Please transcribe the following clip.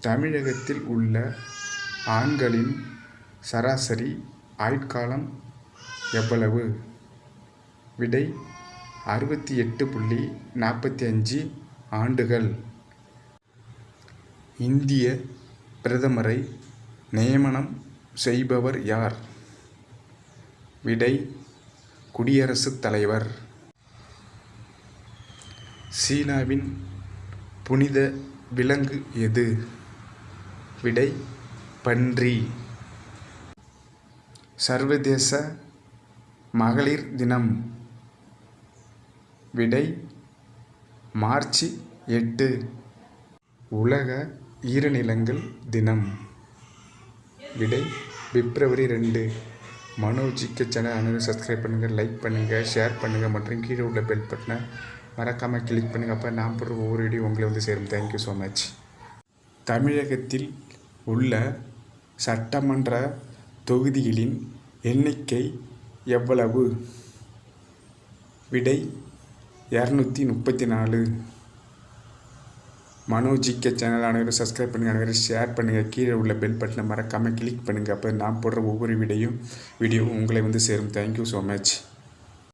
தமிழகத்தில் உள்ள ஆண்களின் சராசரி ஆயுட்காலம் எவ்வளவு? விடை அறுபத்தி எட்டு புள்ளி நாற்பத்தி அஞ்சு ஆண்டுகள். இந்திய பிரதமரை நியமனம் செய்பவர் யார்? விடை குடியரசுத் தலைவர். சீனாவின் புனித விலங்கு எது? விடை பன்றி. சர்வதேச மகளிர் தினம். விடை மார்ச் எட்டு. உலக ஈரநிலங்கள் தினம். விடை பிப்ரவரி ரெண்டு. மனோஜிக்கு சேனல் அனைவரும் சப்ஸ்கிரைப் பண்ணுங்கள் லைக் பண்ணுங்கள் ஷேர் பண்ணுங்கள் மற்றும் கீழே உள்ள பெல் பட்டனை மறக்காமல் கிளிக் பண்ணுங்கள் அப்போ நான் போடுற ஒவ்வொரு வீடியோ உங்களை வந்து சேரும். தேங்க்யூ ஸோ மச் தமிழகத்தில் உள்ள சட்டமன்ற தொகுதிகளின் எண்ணிக்கை எவ்வளவு? விடை இரநூத்தி முப்பத்தி நாலு. மனோஜிக்க சேனல் அனைவரும் சப்ஸ்கிரைப் பண்ணுங்கள் அனைவரும் ஷேர் பண்ணுங்கள் கீழே உள்ள பெல் பட்டனை மறக்காமல் கிளிக் பண்ணுங்கள் அப்போ நான் போடுற ஒவ்வொரு வீடியோயும் வீடியோவும் உங்களை வந்து சேரும். Thank you so much